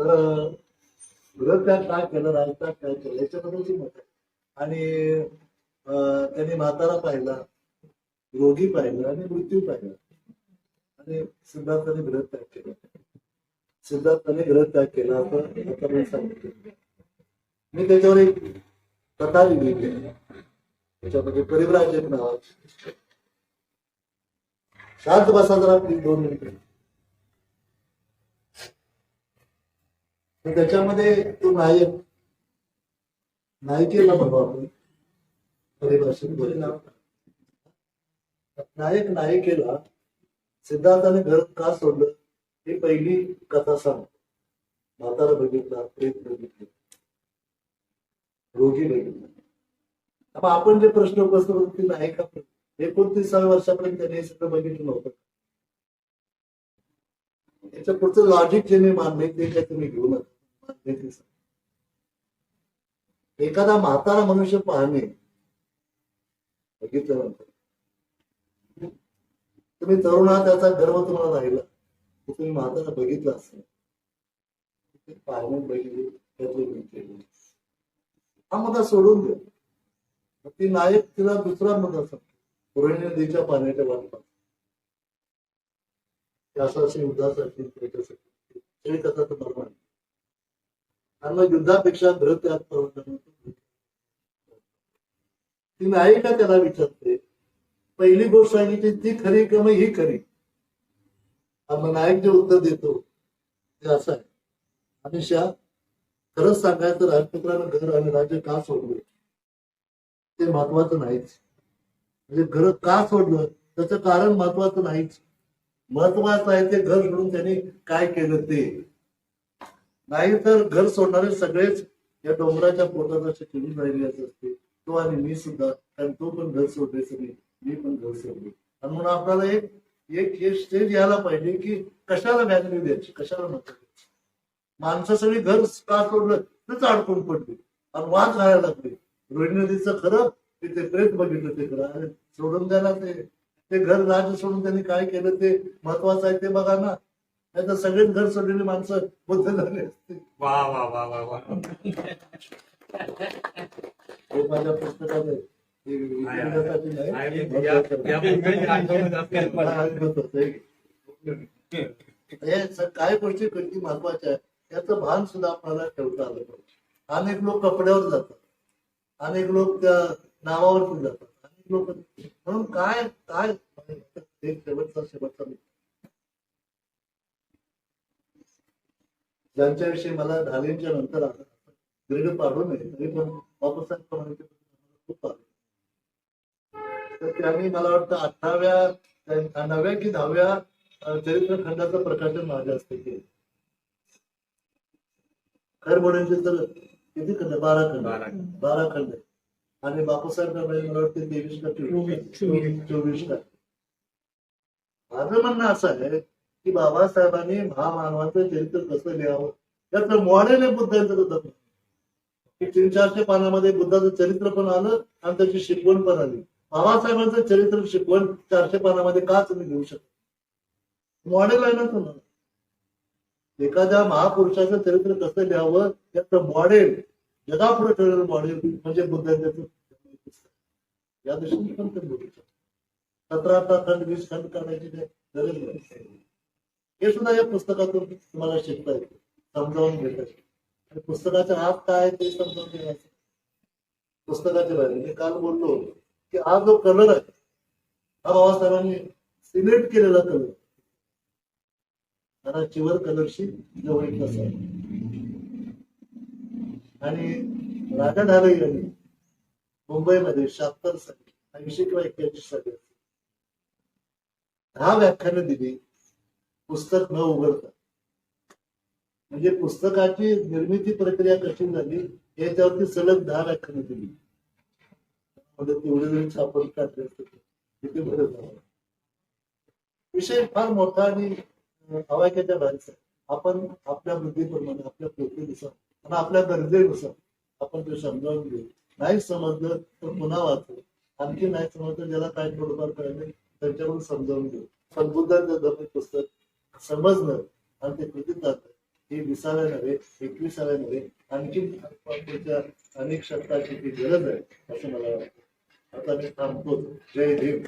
तर गृहत्याग काय केलं राजत्याग काय केलं? याच्याबद्दलची मत आहे आणि त्यांनी म्हातारा पाहिला रोगी पाहिलं आणि मृत्यू पाहिला. आणि सिद्धार्थाने गृहत्याग केला. सिद्धार्थाने त्याग केला असं आता मी सांगितलं. मी त्याच्यावर एक कथा लिहिली त्याच्यामध्ये परिव्राजक नावाची शांत बसा जरा दोन मिनिटं. त्याच्यामध्ये तो नायक नायिकेला म्हणू आपण. परिभाषित बोलतो. नायक नायिकेला सिद्धार्थाने घर का सोडलं? ही पहिली कथा सांग. म्हातारा बघितला प्रेत बघितले. रोगी बघितला. आता आपण जे प्रश्न उपस्थित होते ते नायका एकोणतीसाव्या वर्षापर्यंत त्याने हे सगळं बघितलं नव्हतं. याच्या पुढचं लॉजिक जे मी मानले ते काय तुम्ही घेऊ नका. एखादा म्हातारा मनुष्य पाहणे बघितल्यानंतर तुम्ही तरुण त्याचा गर्व तुम्हाला राहिला. तुम्ही म्हातारा बघितला असेल. पाहणे बघितले हा मुद्दा सोडून दे ती नायक तिला दुसरा मुद्दा सांगतो. रोहिणी नदीच्या पाण्याच्या बाजूला त्यासाठी असे उदासाठी त्याच्यासाठी सगळी कथा तर बरोबर आहे. आणि मग युद्धापेक्षा घर त्यात परवडणार ती नायिका त्याला विचारते? पहिली गोष्ट सांगितली ती खरी किंवा मग ही खरी? आणि मग नायक जे उत्तर देतो ते असं आहे. अनिशा खरंच सांगायचं राजपुत्रानं घर आणि राज्य का सोडलं? ते महत्वाचं नाहीच. म्हणजे घर का सोडलं? त्याचं कारण महत्वाचं नाहीच. महत्वाचं आहे ते घर सोडून त्यांनी काय केलं ते. नाही तर घर सोडणारे सगळेच या डोंगराच्या पोटात असे चिडून राहिले असते. तो आणि मी सुद्धा कारण तो पण घर सोडले सगळे मी पण घर सोडले. आणि म्हणून आपल्याला एक एक हे स्टेज यायला पाहिजे की कशाला व्हॅल्यू द्यायची कशाला महत्त्व द्यायची? माणसं सगळी घर का सोडलं तेच अडकून पडली. आणि वाद घालायला लागले. रोहिणी नदीचं खरं ते ते प्रेत बघितलं ते खरं. आणि सोडून द्यायला ते. ते घर राज्य सोडून त्यांनी काय केलं ते महत्वाचं आहे ते बघा ना. नाही तर सगळेच घर सोडलेली माणसं बुद्ध झाले असते. वा वा वा वा वा. हे माझ्या पुस्तकात आहे. हे नाही. हे स- काय गोष्टी किती महत्त्वाच्या आहेत याचं भान सुद्धा आपल्याला ठेवता आलं पाहिजे. अनेक लोक कपड्यावर जातात. अनेक लोक त्या नावावरती जातात. लोक काय काय शेवटचा शेवटचा. ज्यांच्याविषयी मला ढालेंच्या नंतर ग्रेड पाडू नये तरी पण प्रमाणे ते खूप तर त्यांनी मला वाटतं अठराव्या नवव्या की दहाव्या अ, चरित्रखंडाचं प्रकाशन माझ्या हस्ते केलं खरबोड्यांचे तर किती खंड बारा खंड बारा खंड. आणि बापूसाहेब प्रमाणे मला वाटतं तेवीस का चोवीस. चोवीस का माझं म्हणणं असं आहे की बाबासाहेबांनी महामानवाचं चरित्र कसं लिहावं? त्याचं मॉडेल आहे बुद्धांचं तीन चारशे पानामध्ये बुद्धाचं चरित्र पण आलं आणि त्याची शिकवण पण आली. बाबासाहेबांचं चरित्र शिकवण चारशे पानामध्ये का तुम्ही घेऊ शकता. मॉडेल आहे ना तुम्हाला. एखाद्या महापुरुषाचं चरित्र कसं लिहावं? त्याचं मॉडेल जगापुढे ठेवलेलं मॉडेल म्हणजे बुद्धांचं या दृष्टीने पण ते बोलू शकतो सतरा अठरा खंड वीस खंड करण्याची गरज नाही. हे सुद्धा या पुस्तकातून तुम्हाला शिकता येते. समजावून घेता येते. आणि पुस्तकाचा काय ते समजावून घेण्याचं. पुस्तकाच्या बाहेर. मी काल बोललो की हा जो कलर आहे हा बाबासाहेबांनी सिलेक्ट केलेला कलर. आणि चिवर कलरशी जवळीक नसावा आणि राजा ढाले यांनी मुंबईमध्ये शहात्तरसाठी ऐंशी किंवा एक्क्याऐंशी साठी दहा व्याख्यानं दिली. पुस्तक न उघडता. म्हणजे पुस्तकाची निर्मिती प्रक्रिया कशी झाली याच्यावरती सलग दहा व्याख्यानं दिली. म्हणजे तेवढे वेळ छापून काढले किती बरं झालं. विषय फार मोठा आणि हवाक्याच्या बाहेरचा आहे. आपण आपल्या बुद्धीप्रमाणे आपल्या प्रकृतीनुसार आणि आपल्या गरजेनुसार आपण ते समजावून घेऊ. नाही समजलं तर पुन्हा वाचू. आणखी नाही समजलं ज्याला काय थोडंफार कळले त्यांच्याकडून समजावून घेऊ. सद्बुद्धांचं धर्म पुस्तक समजणं आणि ते कृतीत जातं हे विसाव्या नव्हे एकविसाव्या नव्हे आणखी पुढच्या अनेक शब्दाची ती गरज आहे असं मला वाटतं. आता मी थांबतो. जय भीम